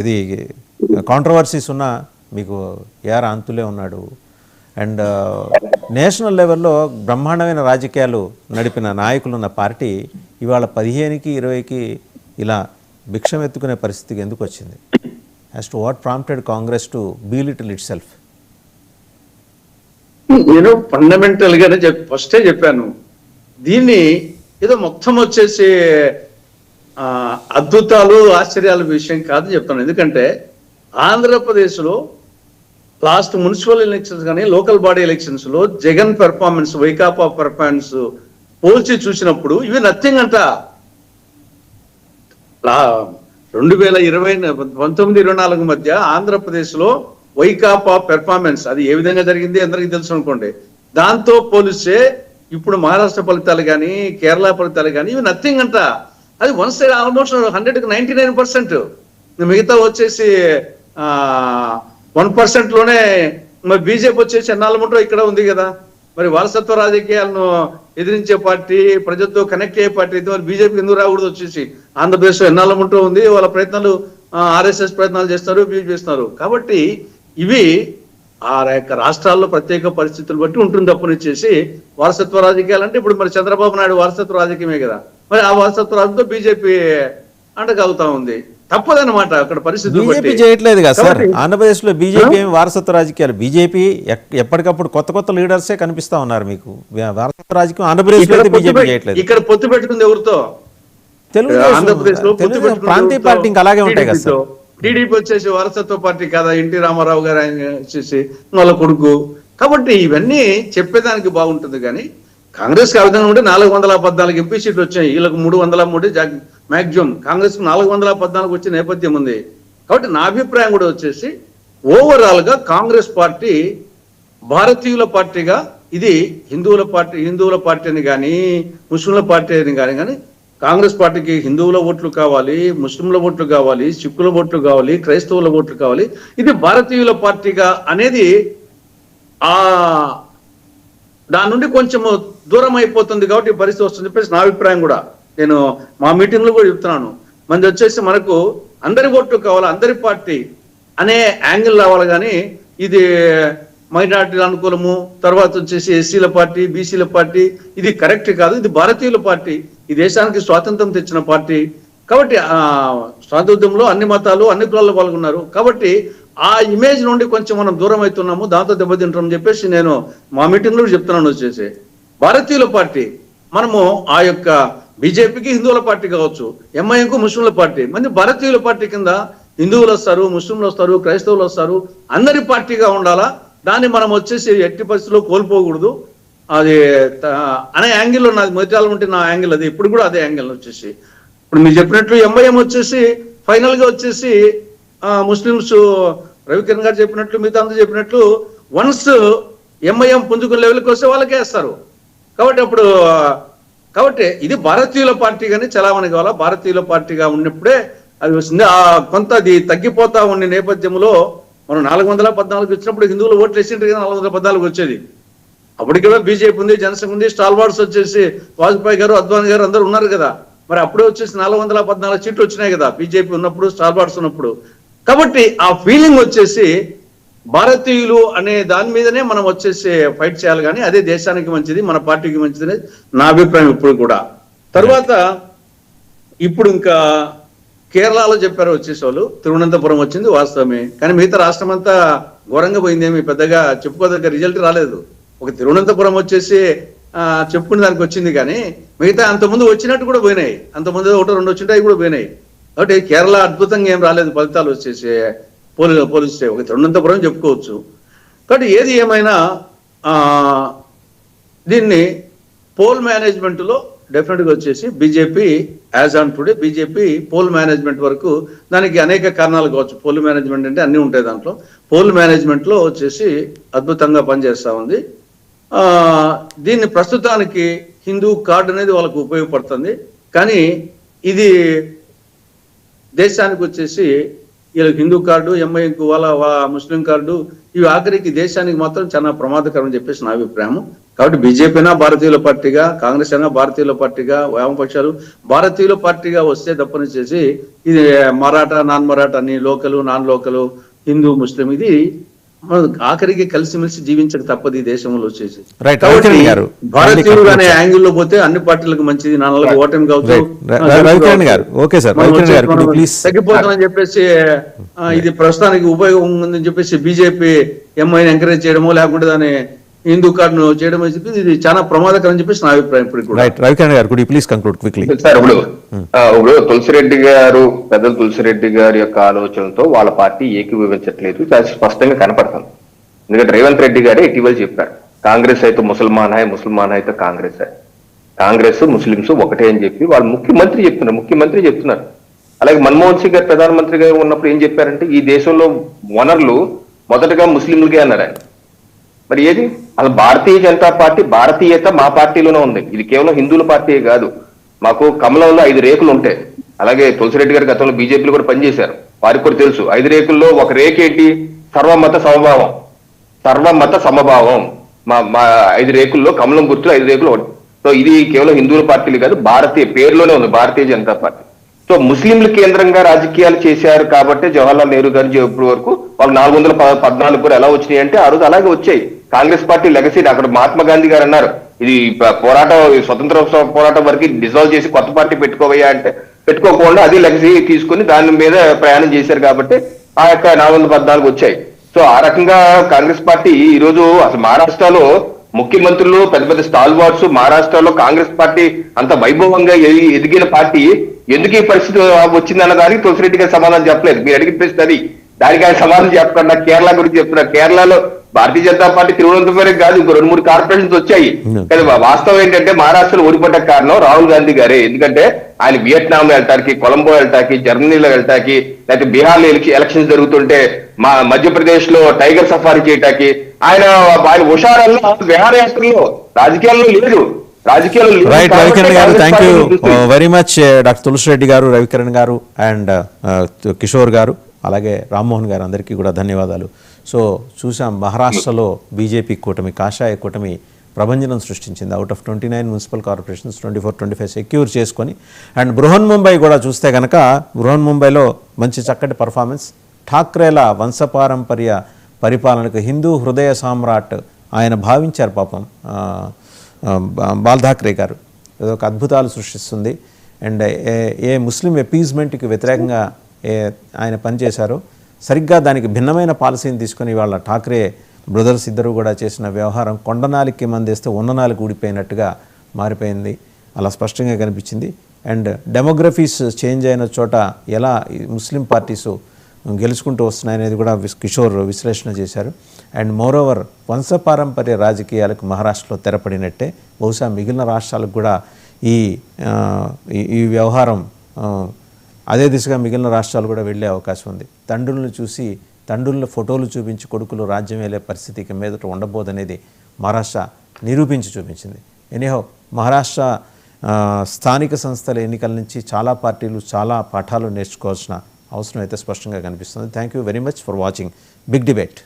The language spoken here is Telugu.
ఇది కాంట్రవర్సీస్ ఉన్న మీకు ఏఆర్ అంతులే ఉన్నాడు. అండ్ నేషనల్ లెవెల్లో బ్రహ్మాండమైన రాజకీయాలు నడిపిన నాయకులు ఉన్న పార్టీ ఇవాళ పదిహేనుకి ఇరవైకి ఇలా భిక్షం ఎత్తుకునే పరిస్థితికి ఎందుకు వచ్చింది? As to what prompted Congress to be little itself నేను ఫండమెంటల్ గానే ఫస్టే చెప్పాను. దీన్ని ఏదో మొత్తం వచ్చేసి అద్భుతాలు ఆశ్చర్యాల విషయం కాదు చెప్తాను ఎందుకంటే ఆంధ్రప్రదేశ్లో లాస్ట్ మున్సిపల్ ఎలక్షన్స్ కానీ లోకల్ బాడీ ఎలక్షన్స్లో జగన్ పెర్ఫార్మెన్స్ వైకాపా పెర్ఫార్మెన్స్ పోల్చి చూసినప్పుడు ఇవి నథింగ్ అంట. రెండు వేల ఇరవై పంతొమ్మిది ఇరవై నాలుగు మధ్య ఆంధ్రప్రదేశ్లో వైకాపా పెర్ఫార్మెన్స్ అది ఏ విధంగా జరిగింది అందరికీ తెలుసు అనుకోండి. దాంతో పోలిస్తే ఇప్పుడు మహారాష్ట్ర ఫలితాలు కానీ కేరళ ఫలితాలు కానీ ఇవి నథింగ్ అంట. అది వన్ సైడ్ ఆల్మోస్ట్ హండ్రెడ్కి నైన్టీ నైన్ పర్సెంట్ మిగతా వచ్చేసి వన్ పర్సెంట్లోనే మరి బీజేపీ వచ్చేసి ఎన్నాళ్ళముంటో ఇక్కడ ఉంది కదా. మరి వారసత్వ రాజకీయాలను ఎదిరించే పార్టీ ప్రజలతో కనెక్ట్ అయ్యే పార్టీ అయితే మరి బీజేపీ ఎందుకు రాకూడదు వచ్చేసి. ఆంధ్రప్రదేశ్ ఎన్నాళ్ళముంటూ ఉంది వాళ్ళ ప్రయత్నాలు ఆర్ఎస్ఎస్ ప్రయత్నాలు చేస్తారు బీజేపీ చేస్తున్నారు. కాబట్టి ఇవి ఆ యొక్క రాష్ట్రాల్లో ప్రత్యేక పరిస్థితులు బట్టి ఉంటుంది తప్పనిచ్చేసి వారసత్వ రాజకీయాలు అంటే ఇప్పుడు మరి చంద్రబాబు నాయుడు వారసత్వ రాజకీయమే కదా. మరి ఆ వారసత్వ రాజకీయంతో బీజేపీ అంటగలుగుతా ఉంది. తప్పదన్నమాట అక్కడ పరిస్థితులు బీజేపీ. చేయట్లేదు కదా సార్? కాబట్టి- ఆంధ్రప్రదేశ్లో బీజేపీ ఏమి వారసత్వ రాజకీయాలు. బీజేపీ ఎప్పటికప్పుడు కొత్త కొత్త లీడర్సే కనిపిస్తా ఉన్నారు మీకు. వారసత్వ రాజకీయం అయితే పొత్తు బీజేపీ చేయట్లేదు. ఇక్కడ పొత్తు పెట్టుకుంది ఎవరితో? ఆంధ్రప్రదేశ్లో పెట్టుకుంది ప్రాంతీయ? పార్టీ ఇంకా అలాగే ఉంటాయి కదా సార్. టీడీపీ వచ్చేసి వారసత్వ పార్టీ కదా? ఎన్టీ రామారావు గారు ఆయన వచ్చేసి వాళ్ళ కొడుకు. కాబట్టి ఇవన్నీ చెప్పేదానికి బాగుంటుంది కానీ కాంగ్రెస్కి అర్థం ఆ విధంగా ఉంటే నాలుగు వందల పద్నాలుగు ఎంపీ సీట్లు వచ్చాయి. వీళ్ళకి మూడు వందల మూడు మాక్సిమం. కాంగ్రెస్కి నాలుగు వందల పద్నాలుగు వచ్చే నేపథ్యం ఉంది. కాబట్టి నా అభిప్రాయం కూడా వచ్చేసి ఓవరాల్గా కాంగ్రెస్ పార్టీ భారతీయుల పార్టీగా ఇది హిందువుల పార్టీ హిందువుల పార్టీ అని కానీ ముస్లింల పార్టీ అని కానీ కానీ కాంగ్రెస్ పార్టీకి హిందువుల ఓట్లు కావాలి ముస్లింల ఓట్లు కావాలి సిక్కుల ఓట్లు కావాలి క్రైస్తవుల ఓట్లు కావాలి. ఇది భారతీయుల పార్టీగా అనేది ఆ దాని నుండి కొంచెం దూరం అయిపోతుంది కాబట్టి పరిస్థితి వస్తుంది చెప్పేసి నా అభిప్రాయం కూడా. నేను మా మీటింగ్లో కూడా చెప్తున్నాను. మంది వచ్చేసి మనకు అందరి ఓట్లు కావాలి అందరి పార్టీ అనే యాంగిల్ రావాలి కానీ ఇది మైనార్టీల అనుకూలము తర్వాత వచ్చేసి ఎస్సీల పార్టీ బీసీల పార్టీ ఇది కరెక్ట్ కాదు ఇది భారతీయుల పార్టీ ఈ దేశానికి స్వాతంత్రం తెచ్చిన పార్టీ. కాబట్టి ఆ స్వాతంత్రంలో అన్ని మతాలు అన్ని కులాలు పాల్గొన్నారు. కాబట్టి ఆ ఇమేజ్ నుండి కొంచెం మనం దూరం అవుతున్నాము దాంతో దెబ్బతింటాం చెప్పేసి నేను మా మీటింగ్లో చెప్తున్నాను వచ్చేసి. భారతీయుల పార్టీ మనము ఆ యొక్క బీజేపీకి హిందువుల పార్టీ కావచ్చు ఎంఐఎంకు ముస్లింల పార్టీ మంది భారతీయుల పార్టీ కింద హిందువులు వస్తారు ముస్లింలు వస్తారు క్రైస్తవులు వస్తారు అందరి పార్టీగా ఉండాలా? దాన్ని మనం వచ్చేసి ఎట్టి పరిస్థితుల్లో కోల్పోకూడదు. అది అనే యాంగిల్లో నాది మొదటి ఉంటే నా యాంగిల్ అది ఇప్పుడు కూడా అదే యాంగిల్ వచ్చేసి. ఇప్పుడు మీరు చెప్పినట్లు ఎంఐఎం వచ్చేసి ఫైనల్గా వచ్చేసి ముస్లిమ్స్ రవికిరణ్ గారు చెప్పినట్లు మిగతా అందరూ చెప్పినట్లు వన్స్ ఎంఐఎం పుంజుకున్న లెవెల్కి వస్తే వాళ్ళకే వేస్తారు. కాబట్టి అప్పుడు కాబట్టి ఇది భారతీయుల పార్టీగానే చలామణి కావాలా? భారతీయుల పార్టీగా ఉన్నప్పుడే అది వస్తుంది. ఆ కొంత అది తగ్గిపోతా ఉండే నేపథ్యంలో మనం నాలుగు వందల పద్నాలుగు వచ్చినప్పుడు హిందువులు ఓట్లు వేసింటారు కదా నాలుగు వందల పద్నాలుగు వచ్చేది. అప్పటికి కూడా బీజేపీ ఉంది జనసేన ఉంది స్టాల్వార్డ్స్ వచ్చేసి వాజ్పేయి గారు అద్వానీ గారు అందరూ ఉన్నారు కదా. మరి అప్పుడే వచ్చేసి నాలుగు వందల పద్నాలుగు సీట్లు వచ్చినాయి కదా బీజేపీ ఉన్నప్పుడు స్టాల్వార్డ్స్ ఉన్నప్పుడు. కాబట్టి ఆ ఫీలింగ్ వచ్చేసి భారతీయులు అనే దాని మీదనే మనం వచ్చేసి ఫైట్ చేయాలి కానీ అదే దేశానికి మంచిది మన పార్టీకి మంచిది నా అభిప్రాయం ఇప్పుడు కూడా. తర్వాత ఇప్పుడు ఇంకా కేరళలో చెప్పారు వచ్చేసేవాళ్ళు తిరువనంతపురం వచ్చింది వాస్తవమే. కానీ మిగతా రాష్ట్రం అంతా ఘోరంగా పోయిందేమి? పెద్దగా చెప్పుకోదగ్గ రిజల్ట్ రాలేదు. ఒక తిరువనంతపురం వచ్చేసి ఆ, చెప్పుకునే దానికి వచ్చింది కానీ మిగతా అంతకుముందు వచ్చినట్టు కూడా పోయినాయి. అంతకుముందు ఒకటో రెండు వచ్చింటాయి కూడా పోయినాయి. కాబట్టి కేరళ అద్భుతంగా ఏం రాలేదు ఫలితాలు వచ్చేసి. పోలి పోలిస్తే ఒక తిరువనంతపురం చెప్పుకోవచ్చు. కాబట్టి ఏది ఏమైనా దీన్ని పోల్ మేనేజ్మెంట్లో డెఫినెట్గా వచ్చేసి BJP as on today BJP poll management వరకు దానికి అనేక కారణాలు కావచ్చు. పోల్ మేనేజ్మెంట్ అంటే అన్నీ ఉంటాయి దాంట్లో. పోల్ మేనేజ్మెంట్లో వచ్చేసి అద్భుతంగా పనిచేస్తూ ఉంది. దీన్ని ప్రస్తుతానికి హిందూ కార్డు అనేది వాళ్ళకు ఉపయోగపడుతుంది. కానీ ఇది దేశానికి వచ్చేసి వీళ్ళకి హిందూ కార్డు ఎంఐకు వాళ్ళ వా- ముస్లిం కార్డు ఇవి ఆఖరికి దేశానికి మాత్రం చాలా ప్రమాదకరం అని చెప్పేసి నా అభిప్రాయం. కాబట్టి బీజేపీ అయినా భారతీయుల పార్టీగా కాంగ్రెస్ అయినా భారతీయుల పార్టీగా వామపక్షాలు భారతీయుల పార్టీగా వస్తే తప్పని చేసి ఇది మరాఠా నాన్ మరాఠా అని లోకలు నాన్ లోకలు హిందూ ముస్లిం ఇది మన ఆఖరికి కలిసిమెలిసి జీవించక తప్పదు ఈ దేశంలో వచ్చేసి. భారతీయులు అనే యాంగిల్లో పోతే అన్ని పార్టీలకు మంచిది నాలుగు ఓటమి తగ్గిపోతుందని చెప్పేసి ఇది ప్రస్తుతానికి ఉపయోగం ఉందని చెప్పేసి బీజేపీ ఎంఐని ఎంకరేజ్ చేయడమో లేకుంటే దాన్ని హిందూ కార్డును చేయడం అని చెప్పి ఇది చాలా ప్రమాదకరం అని చెప్పేసి నా అభిప్రాయం ఇప్పుడు రైట్ రవికిరణ్ గారు could please conclude quickly sir ఇప్పుడు ఆ, ఇప్పుడు తులసిరెడ్డి గారు పెద్దలు తులసిరెడ్డి గారి యొక్క ఆలోచనతో వాళ్ళ పార్టీ ఏకీభవించట్లేదు. చాలా స్పష్టంగా కనపడుతుంది ఎందుకంటే రేవంత్ రెడ్డి గారే ఇటీవల చెప్పారు. కాంగ్రెస్ అయితే ముసల్మాన్ హై ముసల్మాన్ అయితే కాంగ్రెస్. కాంగ్రెస్ ముస్లింస్ ఒకటే అని చెప్పి వాళ్ళు ముఖ్యమంత్రి చెప్తున్నారు ముఖ్యమంత్రి చెప్తున్నారు. అలాగే మన్మోహన్ సింగ్ గారు ప్రధానమంత్రిగా ఉన్నప్పుడు ఏం చెప్పారంటే ఈ దేశంలో వనరులు మొదటగా ముస్లింలకే అన్నారు ఆయన. మరి ఏది? అసలు భారతీయ జనతా పార్టీ భారతీయత మా పార్టీలోనే ఉంది. ఇది కేవలం హిందువుల పార్టీయే కాదు. మాకు కమలంలో ఐదు రేకులు ఉంటాయి. అలాగే తులసిరెడ్డి గారి గతంలో బీజేపీలో కూడా పనిచేశారు. వారికి కూడా తెలుసు. ఐదు రేకుల్లో ఒక రేక్ ఏంటి? సర్వమత సమభావం. సర్వమత సమభావం. మా మా ఐదు రేకుల్లో కమలం గుర్తులు ఐదు రేకులు ఒకటి. సో ఇది కేవలం హిందువుల పార్టీలు కాదు భారతీయ పేరులోనే ఉంది భారతీయ జనతా పార్టీ. సో ముస్లింలు కేంద్రంగా రాజకీయాలు చేశారు కాబట్టి జవహర్లాల్ నెహ్రూ గారు ఇప్పుడు వరకు వాళ్ళు నాలుగు వందల పద్నాలుగు కూడా ఎలా వచ్చినాయి అంటే ఆ రోజు అలాగే వచ్చాయి. కాంగ్రెస్ పార్టీ లెగసీ అక్కడ మహాత్మా గాంధీ గారు అన్నారు. ఇది పోరాటం స్వతంత్రోత్సవ స్వతంత్ర పోరాటం వరకు డిజాల్వ్ చేసి కొత్త పార్టీ పెట్టుకోవయ్యా అంటే పెట్టుకోకుండా అది లెగసీ తీసుకుని దాని మీద ప్రయాణం చేశారు కాబట్టి ఆ యొక్క నాలుగు వందల పద్నాలుగు వచ్చాయి. సో ఆ రకంగా కాంగ్రెస్ పార్టీ ఈ రోజు అసలు మహారాష్ట్రలో ముఖ్యమంత్రులు పెద్ద పెద్ద స్టాల్ వార్డ్స్ మహారాష్ట్రలో కాంగ్రెస్ పార్టీ అంత వైభవంగా ఎదిగిన పార్టీ ఎందుకు ఈ పరిస్థితి వచ్చిందన్న దానికి తులసిరెడ్డి గారు సమాధానం చెప్పలేదు. మీరు అడిగిన ప్రశ్న అది. దానికి ఆయన సమాధానం చెప్పకుండా కేరళ గురించి చెప్తున్నారు. కేరళలో భారతీయ జనతా పార్టీ తిరువనంతపురం కాదు ఇంకో రెండు మూడు కార్పొరేషన్స్ వచ్చాయి. కానీ వాస్తవం ఏంటంటే మహారాష్ట్రలో ఓడిపడ్డ కారణం రాహుల్ గాంధీ గారే. ఎందుకంటే ఆయన వియట్నాం వెళ్ళటానికి కొలంబో వెళ్ళటానికి జర్మనీలో వెళ్ళటానికి లేకపోతే బీహార్లో ఎలక్షన్స్ జరుగుతుంటే మా మధ్యప్రదేశ్లో టైగర్ సఫారీ చేయటానికి ఆయన ఆయన హుషారల్లో విహారయాత్రలో రాజకీయాల్లో లేదు. రాజకీయాల్లో రైట్ రవికిరణ్ గారు thank you. Very much doctor Tulasireddy గారు రవికిరణ్ గారు అండ్ కిషోర్ గారు. అలాగే రామ్మోహన్ గారు అందరికీ కూడా ధన్యవాదాలు. సో చూసాం మహారాష్ట్రలో బీజేపీ కూటమి కాషాయ కూటమి ప్రభంజనం సృష్టించింది. Out of twenty nine municipal corporations twenty four twenty five secure చేసుకొని అండ్ బృహన్ ముంబై కూడా చూస్తే కనుక బృహన్ ముంబైలో మంచి చక్కటి పర్ఫార్మెన్స్ ఠాక్రేల వంశపారంపర్య పరిపాలనకు హిందూ హృదయ సామ్రాట్ ఆయన భావించారు పాపం. ఆ, బాల్ ఠాక్రే గారు. ఒక అద్భుతాలు సృష్టిస్తుంది. అండ్ ఏ ముస్లిం ఎపీజ్మెంట్కి వ్యతిరేకంగా ఆయన పనిచేశారో సరిగ్గా దానికి భిన్నమైన పాలసీని తీసుకొని వాళ్ళ ఠాక్రే బ్రదర్స్ ఇద్దరు కూడా చేసిన వ్యవహారం కొండనాలికి మందేస్తే ఉన్ననాలికి ఊడిపోయినట్టుగా మారిపోయింది. అలా స్పష్టంగా కనిపించింది. అండ్ డెమోగ్రఫీస్ చేంజ్ అయిన చోట ఎలా ముస్లిం పార్టీస్ గెలుచుకుంటూ వస్తున్నాయనేది కూడా కిషోర్ విశ్లేషణ చేశారు. అండ్ మోరోవర్ వంశపారంపర్య రాజకీయాలకు మహారాష్ట్రలో తెరపడినట్టే. బహుశా మిగిలిన రాష్ట్రాలకు కూడా ఈ ఈ- వ్యవహారం అదే దిశగా మిగిలిన రాష్ట్రాలు కూడా వెళ్ళే అవకాశం ఉంది. తండ్రులను చూసి తండ్రుల ఫోటోలు చూపించి కొడుకులు రాజ్యం వెళ్ళే పరిస్థితి ఇక మీదట ఉండబోదనేది మహారాష్ట్ర నిరూపించి చూపించింది. ఎనీహో మహారాష్ట్ర స్థానిక సంస్థల ఎన్నికల నుంచి చాలా పార్టీలు చాలా పాఠాలు నేర్చుకోవాల్సిన అవసరం అయితే స్పష్టంగా కనిపిస్తుంది. Thank you very much for watching big debate